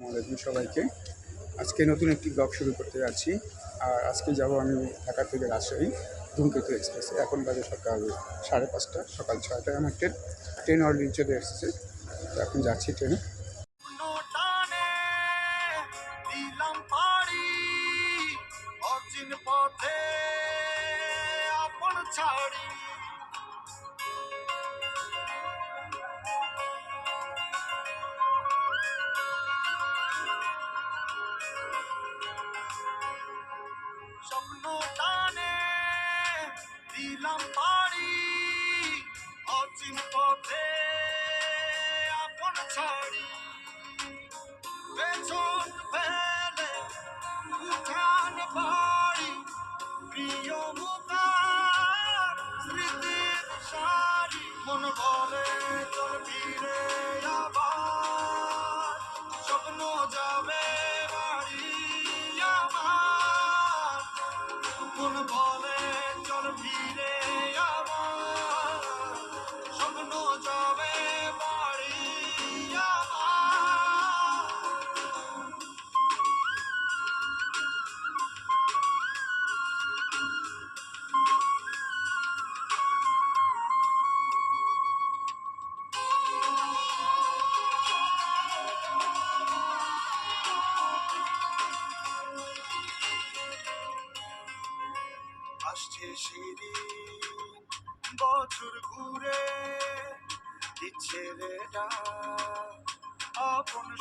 আসসালামাইকুম সবাইকে। আজকে নতুন একটি ব্লগ শুরু করতে যাচ্ছি। আর আজকে যাব আমি ঢাকা থেকে রাজশাহী, ধূমকেতু এক্সপ্রেসে। এখন বাজে সকাল সাড়ে পাঁচটা, সকাল ছয়টায় আমার ট্রেন। ট্রেন অলরেডি চলে এসেছে। তো এখন যাচ্ছি ট্রেনে। মন বলে তোর ফিরে আবার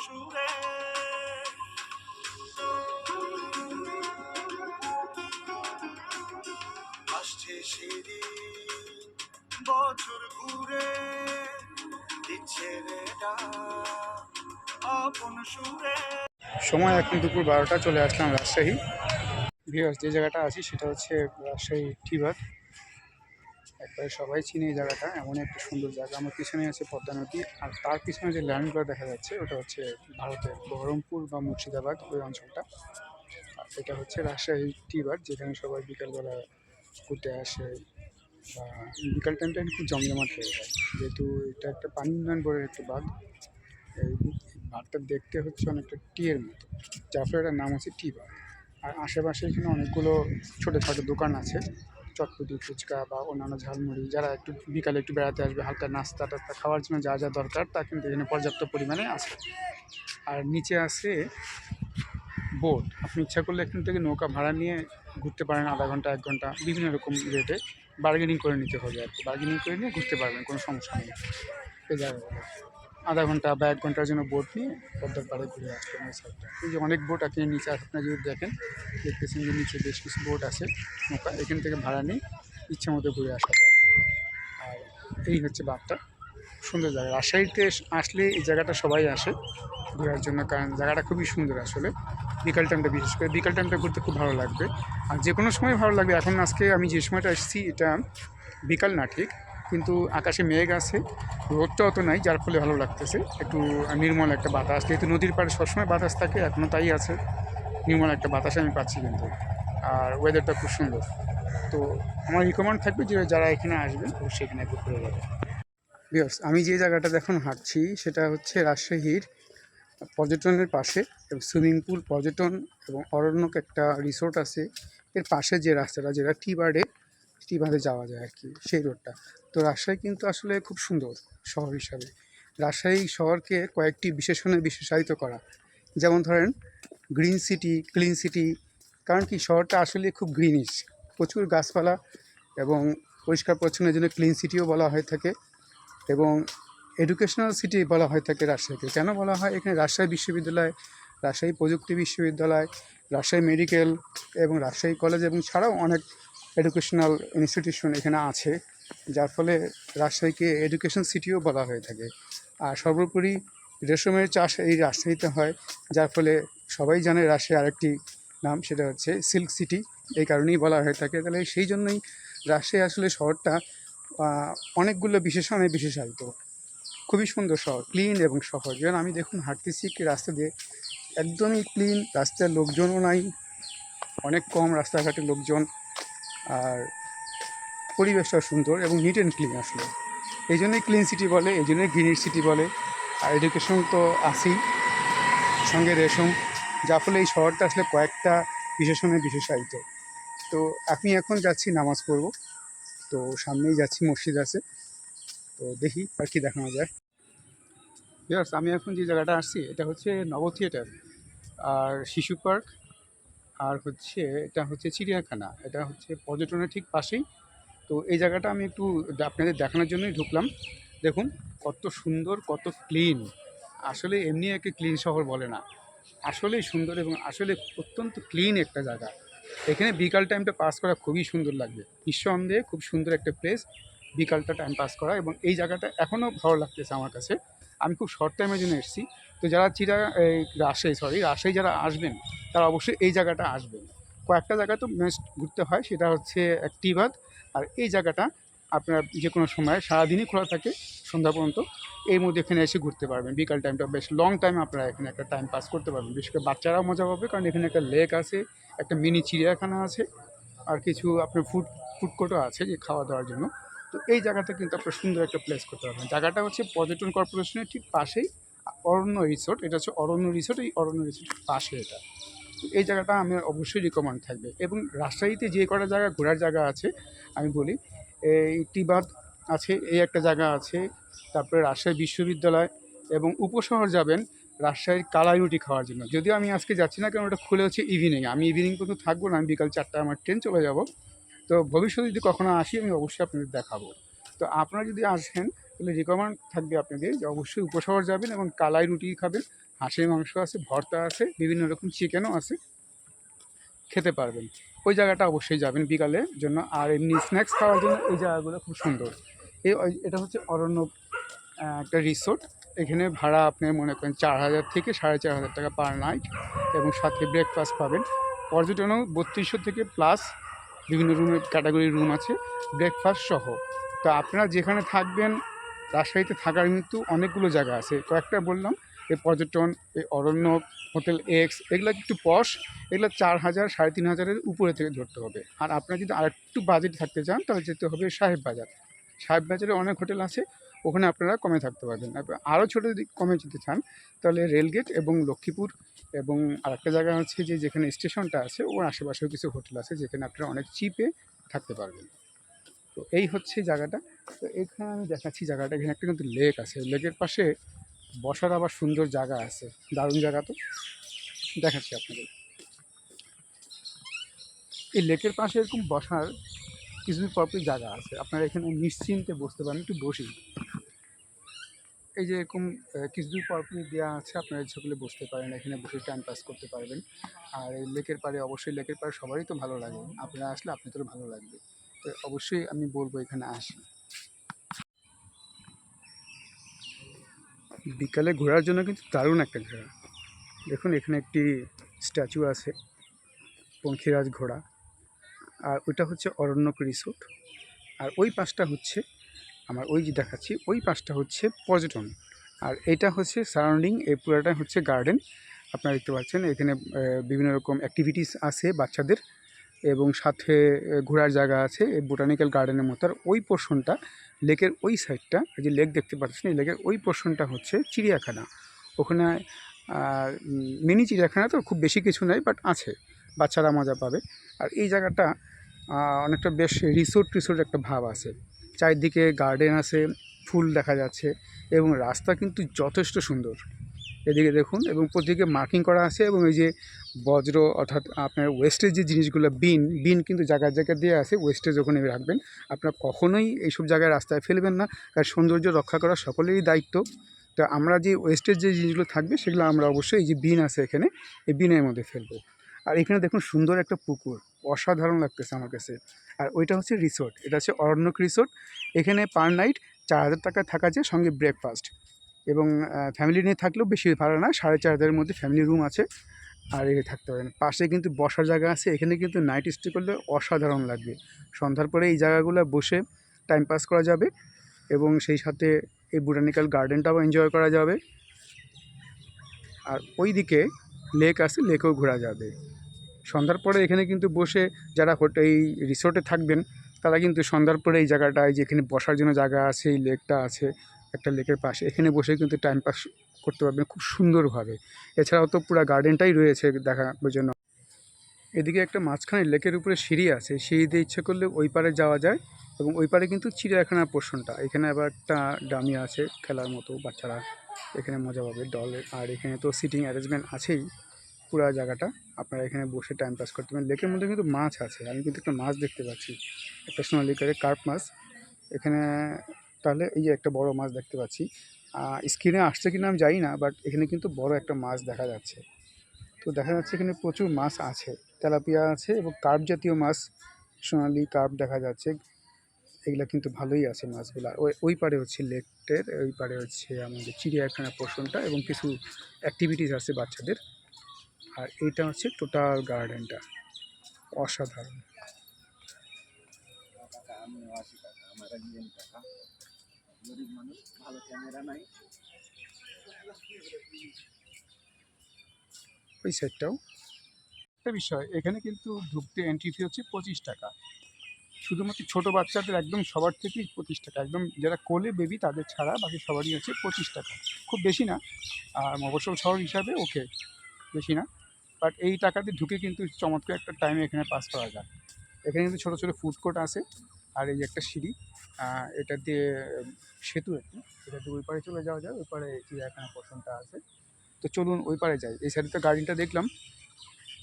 সুরে। আসছে বছর ঘুরে, দিচ্ছে আপন সুরে। সময় এখন দুপুর বারোটা, চলে আসলাম রাজশাহী। ভিউয়ার্স যে জায়গাটা আছি, সেটা হচ্ছে রাজশাহী টিভার একবারে সবাই চিনে এই জায়গাটা, এমন একটা সুন্দর জায়গা। আমার পিছনে আছে পদ্মা নদী, আর তার পিছনে যে ল্যান্ডগুলো দেখা যাচ্ছে, ওটা হচ্ছে ভারতের বহরমপুর বা মুর্শিদাবাদ ওই অঞ্চলটা। আর এটা হচ্ছে রাজশাহী টিভার যেখানে সবাই বিকালবেলা ঘুরতে আসে বা বিকাল টাইমটা খুব জমজমাট হয়ে যায়। যেহেতু এটা একটা পানি উন্নয়ন বোর্ডের একটা বাঁধ, এই বাঁধটা দেখতে হচ্ছে অনেকটা টিয়ের মতো, যার ফলে এটার নাম হচ্ছে টি বাঁধ আর আশেপাশে এখানে অনেকগুলো ছোটো ছোটো দোকান আছে চটপটি, ফুচকা বা অন্যান্য ঝালমুড়ি, যারা একটু বিকালে একটু বেড়াতে আসবে, হালকা নাস্তা টাস্তা খাওয়ার জন্য যা যা দরকার, তা কিন্তু এখানে পর্যাপ্ত পরিমাণে আছে। আর নিচে আছে বোট। আপনি ইচ্ছা করলে এখান থেকে নৌকা ভাড়া নিয়ে ঘুরতে পারেন, আধা ঘণ্টা, এক ঘণ্টা, বিভিন্ন রকম রেটে বার্গেনিং করে নিতে হবে আর কি। বার্গেনিং করে নিয়ে ঘুরতে পারবেন, কোনো সমস্যা নেই। জায়গাগুলো। আধা ঘণ্টা বা এক ঘণ্টার জন্য বোট নিয়ে পদ্মার পাড়ে ঘুরে আসবেন ওই সাইডটা এই যে অনেক বোট আপনি নিচে আপনার যদি দেখেন, দেখতেছেন যে নিচে বেশ কিছু বোট আছে, নৌকা, এখান থেকে ভাড়া নিয়ে ইচ্ছে মতো ঘুরে আসা যায়। আর এই হচ্ছে বাঘটা সুন্দর জায়গা। রাজশাহীতে আসলে এই জায়গাটা সবাই আসে ঘোরার জন্য, কারণ জায়গাটা খুবই সুন্দর আসলে। বিকাল টাইমটা বিশেষ করে, বিকাল টাইমটা ঘুরতে খুব ভালো লাগবে। আর যে কোনো সময় ভালো লাগবে। এখন আজকে আমি যে সময়টা এসেছি, এটা বিকাল না, ঠিক? কিন্তু আকাশে মেঘ আছে, রোদটা অত নাই, যার ফলে ভালো লাগতেছে। একটু নির্মল একটা বাতাস, যেহেতু নদীর পাড়ে সবসময় বাতাস থাকে এখনও তাই আছে। নির্মল একটা বাতাস আমি পাচ্ছি কিন্তু। আর ওয়েদারটা খুব সুন্দর। তো আমার রিকমেন্ড থাকবে যে যারা এখানে আসবেন অবশ্যই এখানে একটু ঘুরে যাবে বিয়ার্স আমি যে জায়গাটা এখন হাঁটছি, সেটা হচ্ছে রাজশাহীর পর্যটনের পাশে এবং সুইমিং পুল পর্যটন এবং অরণ্যক একটা রিসোর্ট আছে। এর পাশে যে রাস্তাটা, যেটা টি বার্ডে টি বাঁধে যাওয়া যায় আর কি, সেই রোডটা। তো রাজশাহী কিন্তু আসলে খুব সুন্দর শহর হিসাবে। রাজশাহী শহরকে কয়েকটি বিশেষণে বিশেষায়িত করা। যেমন ধরেন গ্রিন সিটি ক্লিন সিটি কারণ কি শহরটা আসলে খুব গ্রিনিশ প্রচুর গাছপালা এবং পরিষ্কার পরিচ্ছন্নের জন্য ক্লিন সিটিও বলা হয়ে থাকে এবং এডুকেশনাল সিটি বলা হয়ে থাকে রাজশাহীকে। কেন বলা হয়? এখানে রাজশাহী বিশ্ববিদ্যালয়, রাজশাহী প্রযুক্তি বিশ্ববিদ্যালয়, রাজশাহী মেডিকেল এবং রাজশাহী কলেজ এবং ছাড়াও অনেক এডুকেশনাল ইনস্টিটিউশন এখানে আছে, যার ফলে রাজশাহীকে এডুকেশন সিটিও বলা হয়ে থাকে। আর সর্বোপরি রেশমের চাষ এই রাজশাহীতে হয়, যার ফলে সবাই জানে রাজশাহী আরেকটি নাম, সেটা হচ্ছে সিল্ক সিটি। এই কারণেই বলা হয়ে থাকে। তাহলে সেই জন্যই রাজশাহী আসলে শহরটা অনেকগুলো বিশেষণে বিশেষায়িত। খুবই সুন্দর শহর ক্লিন এবং সহজ। যেমন আমি দেখুন হাঁটতেছি রাস্তা দিয়ে, একদমই ক্লিন রাস্তায় লোকজনও নাই, অনেক কম রাস্তাঘাটে লোকজন। আর পরিবেশটা সুন্দর এবং নিট অ্যান্ড ক্লিন আসলে। এই জন্যই ক্লিন সিটি বলে, এই জন্যই গ্রিন সিটি বলে। আর এডুকেশন তো আছেই, সঙ্গে রেশম যার ফলে এই শহরটা আসলে কয়েকটা বিশেষণে বিশেষায়িত। তো আমি এখন যাচ্ছি, নামাজ পড়ব। তো সামনেই যাচ্ছি, মসজিদ আছে। তো দেখি আর কি দেখানো যায়। ইয়াস আমি এখন যে জায়গাটা আসছি, এটা হচ্ছে নব থিয়েটার আর শিশু পার্ক আর হচ্ছে এটা হচ্ছে চিড়িয়াখানা। এটা হচ্ছে পর্যটনের ঠিক পাশেই। তো এই জায়গাটা আমি একটু আপনাদের দেখানোর জন্যই ঢুকলাম। দেখুন, কত সুন্দর, কত ক্লিন আসলে এমনি একে ক্লিন শহর বলে না। আসলেই সুন্দর এবং আসলে অত্যন্ত ক্লিন একটা জায়গা। এখানে বিকাল টাইমটা পাস করা খুবই সুন্দর লাগবে। নিঃসন্দেহে খুব সুন্দর একটা প্লেস বিকালটা টাইম পাস করা এবং এই জায়গাটা এখনও ভালো লাগতেছে আমার কাছে। আমি খুব শর্ট টাইমের জন্য এসেছি। তো যারা চিরা রাজশাহী সরি রাজশাহী যারা আসবেন, তারা অবশ্যই এই জায়গাটা আসবেন। কয়েকটা জায়গা তো বেস্ট ঘুরতে হয়, সেটা হচ্ছে একটিবাদ, আর এই জায়গাটা আপনার যে কোনো সময় সারাদিনই খোলা থাকে সন্ধ্যা পর্যন্ত। এর মধ্যে এখানে এসে ঘুরতে পারবেন। বিকাল টাইমটা বেশ লং টাইম আপনারা এখানে একটা টাইম পাস করতে পারবেন। বিশেষ করে বাচ্চারাও মজা পাবে, কারণ এখানে একটা লেক আছে, একটা মিনি চিড়িয়াখানা আছে, আর কিছু আপনার ফুড ফুড কোর্টও আছে যে খাওয়া দাওয়ার জন্য। তো এই জায়গাটা কিন্তু আপনার সুন্দর একটা প্লেস করতে পারবেন। জায়গাটা হচ্ছে পর্যটন কর্পোরেশনের ঠিক পাশেই, অরণ্য রিসোর্ট এটা হচ্ছে অরণ্য রিসোর্ট এই অরণ্য রিসোর্টের পাশে এটা। তো এই জায়গাটা আমি অবশ্যই রিকমেন্ড থাকবে। এবং রাজশাহীতে যে কটা জায়গা ঘোরার জায়গা আছে, আমি বলি, এই টিবাদ আছে, এই একটা জায়গা আছে, তারপরে রাজশাহী বিশ্ববিদ্যালয় এবং উপশহর যাবেন রাজশাহীর কালাই রুটি খাওয়ার জন্য। যদিও আমি আজকে যাচ্ছি না কারণ ওটা খুলে হচ্ছে ইভিনিং আমি ইভিনিং পর্যন্ত থাকব না, আমি বিকাল চারটায় আমার ট্রেন চলে যাব। তো ভবিষ্যতে যদি কখনো আসি, আমি অবশ্যই আপনাদের দেখাবো। তো আপনারা যদি আসেন, তাহলে রিকমেন্ড থাকবে আপনাদের যে অবশ্যই উপশহর যাবেন এবং কালাই রুটি খাবেন, হাঁসের মাংস আছে, ভর্তা আছে, বিভিন্ন রকম চিকেনও আছে, খেতে পারবেন। ওই জায়গাটা অবশ্যই যাবেন বিকালের জন্য। আর এমনি স্ন্যাক্স খাওয়ার জন্য এই জায়গাগুলো খুব সুন্দর। এই এটা হচ্ছে অরণ্য একটা রিসোর্ট এখানে ভাড়া আপনি মনে করেন চার হাজার থেকে সাড়ে চার হাজার টাকা পার নাইট এবং সাথে ব্রেকফাস্ট পাবেন। পর্যটনও বত্রিশশো থেকে প্লাস বিভিন্ন রুমের ক্যাটাগরি রুম আছে ব্রেকফাস্ট সহ। তো আপনারা যেখানে থাকবেন, রাজশাহীতে থাকার কিন্তু অনেকগুলো জায়গা আছে। কয়েকটা বললাম, এই পর্যটন, এই অরণ্য, হোটেল এক্স এগুলো একটু পশ এগুলো চার হাজার, সাড়ে তিন হাজারের উপরে থেকে ধরতে হবে। আর আপনারা যদি আরেকটু বাজেট থাকতে চান, তাহলে যেতে হবে সাহেব বাজার। সাহেব বাজারে অনেক হোটেল আছে ওখানে আপনারা কমে থাকতে পারবেন। আরও ছোটো যদি কমে যেতে চান, তাহলে রেলগেট এবং লক্ষ্মীপুর এবং আরেকটা জায়গা আছে যে যেখানে স্টেশনটা আছে, ওর আশেপাশেও কিছু হোটেল আছে যেখানে আপনারা অনেক চিপে থাকতে পারবেন। তো এই হচ্ছে জায়গাটা। তো এখানে আমি দেখাচ্ছি জায়গাটা। এখানে একটা কিন্তু লেক আছে। লেকের পাশে বসার আবার সুন্দর জায়গা আছে। দারুণ জায়গা তো। দেখাচ্ছি আপনাদের। এই লেকের পাশে এরকম বসার কিছুদিন পরপরই জায়গা আছে। আপনারা এখানে নিশ্চিন্তে বসতে পারেন একটু বসি এই যে এরকম আহ, কিছুদিন পরপরই দেওয়া আছে আপনারা করলে বসতে পারেন এখানে বসে টাইম পাস করতে পারবেন। আর এই লেকের পাড়ে অবশ্যই লেকের পাড়ে সবারই তো ভালো লাগে। আপনারা আসলে আপনাদেরও ভালো লাগবে। তো অবশ্যই আমি বলব এখানে আসি। বিকালে ঘোরার জন্য কিন্তু দারুণ একটা ঘোরা। দেখুন এখানে একটি স্ট্যাচু আছে পঙ্খিরাজ ঘোড়া। আর ওইটা হচ্ছে অরণ্যক রিসোর্ট। আর ওই পাশটা হচ্ছে আমার ওই যে দেখাচ্ছি, ওই পাশটা হচ্ছে পর্যটন। আর এটা হচ্ছে সারাউন্ডিং এই পুরোটা হচ্ছে গার্ডেন আপনারা দেখতে পাচ্ছেন, এখানে বিভিন্ন রকম অ্যাক্টিভিটিস আছে বাচ্চাদের এবং সাথে ঘোরার জায়গা আছে, এই বোটানিক্যাল গার্ডেনের মতো। আর ওই পোর্শনটা লেকের ওই সাইডটা এই যে লেক দেখতে পাচ্ছেন, এই লেকের ওই পোর্শনটা হচ্ছে চিড়িয়াখানা। ওখানে মিনি চিড়িয়াখানা তো খুব বেশি কিছু নাই বাট আছে। বাচ্চারা মজা পাবে। আর এই জায়গাটা অনেকটা বেশ রিসোর্ট রিসোর্ট একটা ভাব আছে। চারিদিকে গার্ডেন আছে, ফুল দেখা যাচ্ছে এবং রাস্তা কিন্তু যথেষ্ট সুন্দর। এদিকে দেখুন, এবং প্রতিদিকে মার্কিং করা আছে এবং এই যে বজ্র, অর্থাৎ আপনার ওয়েস্টেজ যে জিনিসগুলো, বিন বিন কিন্তু জায়গায় জায়গায় দিয়ে আছে ওয়েস্টেজ ওখানে রাখবেন। আপনার কখনোই এইসব জায়গায় রাস্তায় ফেলবেন না, কারণ সৌন্দর্য রক্ষা করা সকলেরই দায়িত্ব। তো আমরা যে ওয়েস্টেজ যে জিনিসগুলো থাকবে, সেগুলো আমরা অবশ্যই এই যে বিন আছে এখানে, এই বিনের মধ্যে ফেলব। আর এখানে দেখুন সুন্দর একটা পুকুর, অসাধারণ লাগতেছে আমার কাছে। আর ওইটা হচ্ছে রিসোর্ট এটা হচ্ছে অরণ্যক রিসোর্ট এখানে পার নাইট চার হাজার টাকা থাকা যায় সঙ্গে ব্রেকফাস্ট এবং ফ্যামিলি নিয়ে থাকলেও বেশি ভাড়া না, সাড়ে চার হাজারের মধ্যে ফ্যামিলি রুম আছে। আর এখানে থাকতে পারেন। পাশে কিন্তু বসার জায়গা আছে, এখানে কিন্তু নাইট স্টে করলে অসাধারণ লাগবে। সন্ধ্যার পরে এই জায়গাগুলো বসে টাইম পাস করা যাবে এবং সেই সাথে এই বোটানিক্যাল গার্ডেনটাও এনজয় করা যাবে। আর ওই দিকে লেক আছে লেকেও ঘোরা যাবে। সন্ধ্যার পরে এখানে কিন্তু বসে যারা এই রিসোর্টে থাকবেন, তারা কিন্তু সন্ধ্যার পরে এই জায়গাটায় যেখানে বসার জন্য জায়গা আছে, এই লেকটা আছে, একটা লেকের পাশে, এখানে বসে কিন্তু টাইম পাস করতে পারবেন খুব সুন্দরভাবে। এছাড়াও তো পুরো গার্ডেনটাই রয়েছে দেখার জন্য এদিকে একটা মাঝখানে লেকের উপরে সিঁড়ি আছে, সিঁড়ি দিয়ে ইচ্ছে করলে ওই পারে যাওয়া যায় এবং ওই পারে কিন্তু চিড়িয়াখানার পোর্শনটা। এখানে আবার একটা ডামি আছে, খেলার মতো, বাচ্চারা এখানে মজা পাবে ডলের আর এখানে তো সিটিং অ্যারেঞ্জমেন্ট আছেই পুরো জায়গাটা। আপনারা এখানে বসে টাইম পাস করতে পারেন। লেকের মধ্যে কিন্তু মাছ আছে। আমি কিন্তু একটা মাছ দেখতে পাচ্ছি। একটা সোনালি কারের কার্প মাছ। এখানে তাহলে এই যে একটা বড় মাছ দেখতে পাচ্ছি। স্ক্রিনে আসছে কিনা আমি জানি না বাট এখানে কিন্তু বড় একটা মাছ দেখা যাচ্ছে। তো দেখা যাচ্ছে এখানে প্রচুর মাছ আছে। তেলাপিয়া আছে এবং কার্প জাতীয় মাছ, সোনালি কার্প দেখা যাচ্ছে। এগুলা কিন্তু ভালোই আছে মাছগুলা। ওই ওই পারে হচ্ছে লেকটের ওই পারে হচ্ছে আমাদের চিড়িয়াখানা পোর্শনটা এবং কিছু অ্যাক্টিভিটিস আছে বাচ্চাদের। আর এইটা হচ্ছে টোটাল গার্ডেনটা। অসাধারণ। ওই সাইডটাও। একটা বিষয়, এখানে কিন্তু ঢুকতে এন্ট্রি ফি হচ্ছে পঁচিশ টাকা। শুধুমাত্র ছোট বাচ্চাদের একদম সবার থেকেই পঁচিশ টাকা। একদম যারা কোলে বেবি তাদের ছাড়া বাকি সবারই হচ্ছে পঁচিশ টাকা। খুব বেশি না, আর মফস্বল শহর হিসাবে ওকে বেশি না। বাট এই টাকা দিয়ে ঢুকে কিন্তু চমৎকার একটা টাইমে এখানে পাস করা যায়। এখানে কিন্তু ছোটো ছোটো ফুড কোর্ট আছে, আর এই একটা সিঁড়ি এটা দিয়ে সেতু একটি। এটা দিয়ে ওই পারে চলে যাওয়া যায়, ওই পারে চিড়িয়াখানা পোর্শনটা আছে। তো চলুন ওই পারে যাই। এই সাইডে তো গার্ডেনটা দেখলাম।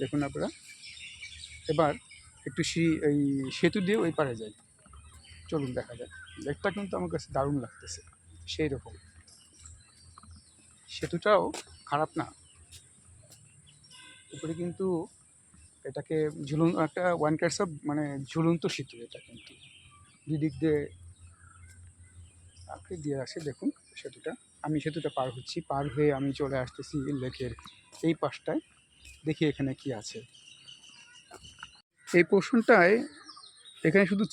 দেখুন আপনারা। এবার একটু সিঁড়ি, এই সেতু দিয়ে ওই পারে যাই। চলুন দেখা যায় লেকটা কিন্তু আমার কাছে দারুণ লাগতেছে। সেই রকম সেতুটাও খারাপ না। উপরে কিন্তু এটাকে ঝুলন, একটা ওয়ান কার্স অফ মানে ঝুলন্ত সেতু এটা কিন্তু। দুদিক দিয়ে আঁকড়ে দিয়ে আসে, দেখুন সেতুটা। আমি সেতুটা পার হচ্ছি, পার হয়ে আমি চলে আসতেছি লেকের এই পাশটায়। দেখি এখানে কি আছে। এই পোর্শনটায় এখানে শুধু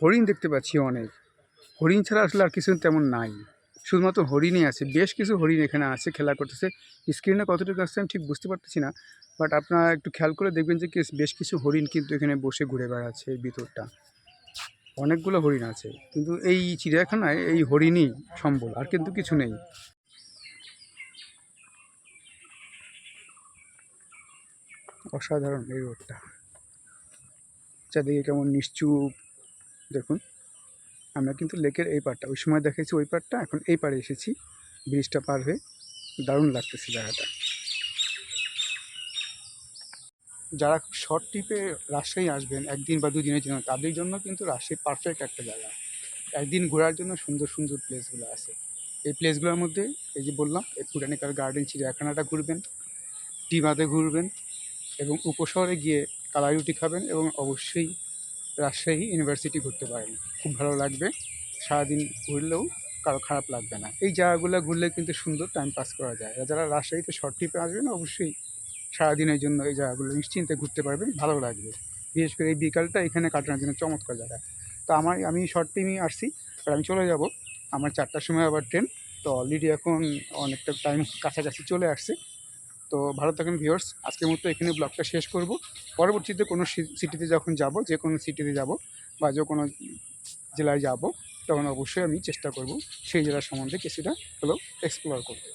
হরিণ দেখতে পাচ্ছি অনেক। হরিণ ছাড়া আসলে আর কিছু তেমন নাই। শুধুমাত্র হরিণই আছে, বেশ কিছু হরিণ এখানে আছে, খেলা করতেছে। স্ক্রিনে কতটুকু আসছে আমি ঠিক বুঝতে পারতেছি না বাট আপনারা একটু খেয়াল করে দেখবেন যে বেশ কিছু হরিণ কিন্তু এখানে বসে ঘুরে বেড়াচ্ছে এই ভিতরটা। অনেকগুলো হরিণ আছে, কিন্তু এই চিড়িয়াখানায় এই হরিণই সম্বল, আর কিন্তু কিছু নেই। অসাধারণ এই রোডটা। চারদিকে কেমন নিশ্চুপ, দেখুন। আমরা কিন্তু লেকের এই পাড়টা, ওই সময় দেখেছি ওই পাড়টা, এখন এই পাড়ে এসেছি। ব্রিজটা পার হয়ে দারুণ লাগতেছে জায়গাটা। যারা শর্ট ট্রিপে রাজশাহী আসবেন, একদিন বা দুদিনের জন্য, তাদের জন্য কিন্তু রাজশাহী পারফেক্ট একটা জায়গা। একদিন ঘোরার জন্য সুন্দর সুন্দর প্লেসগুলো আছে। এই প্লেসগুলোর মধ্যে, এই যে বললাম, এই পুরানিকার গার্ডেন চিড়িয়াখানাটা ঘুরবেন টি বাঁধে ঘুরবেন এবং উপশহরে গিয়ে কালাই রুটি খাবেন এবং অবশ্যই রাজশাহী ইউনিভার্সিটি ঘুরতে পারেন। খুব ভালো লাগবে। সারাদিন ঘুরলেও কারও খারাপ লাগবে না। এই জায়গাগুলো ঘুরলে কিন্তু সুন্দর টাইম পাস করা যায়। যারা রাজশাহীতে শর্ট ট্রিপে আসবেন, অবশ্যই সারাদিনের জন্য এই জায়গাগুলো নিশ্চিন্তে ঘুরতে পারবেন। ভালো লাগবে। বিশেষ করে এই বিকালটা এখানে কাটানোর জন্য চমৎকার জায়গা। তো আমার, আমি শর্ট ট্রিমই আসছি। আর আমি চলে যাব। আমার চারটার সময় আবার ট্রেন তো অলরেডি এখন অনেকটা টাইম কাছাকাছি চলে আসছে। তো ভালো থাকেন ভিউয়ার্স আজকের মতো এখানে ব্লগটা শেষ করব। পরবর্তীতে কোনো সিটিতে যখন যাব, যে কোনো সিটিতে যাব বা যে কোনো জেলায় যাব, তখন অবশ্যই আমি চেষ্টা করব সেই জেলার সম্বন্ধে কিছুটা হলেও এক্সপ্লোর করতে।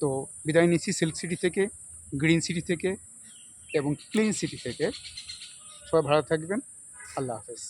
তো বিদায় নিচ্ছি সিল্ক সিটি থেকে গ্রিন সিটি থেকে এবং ক্লিন সিটি থেকে। সবাই ভালো থাকবেন। আল্লাহ হাফেজ।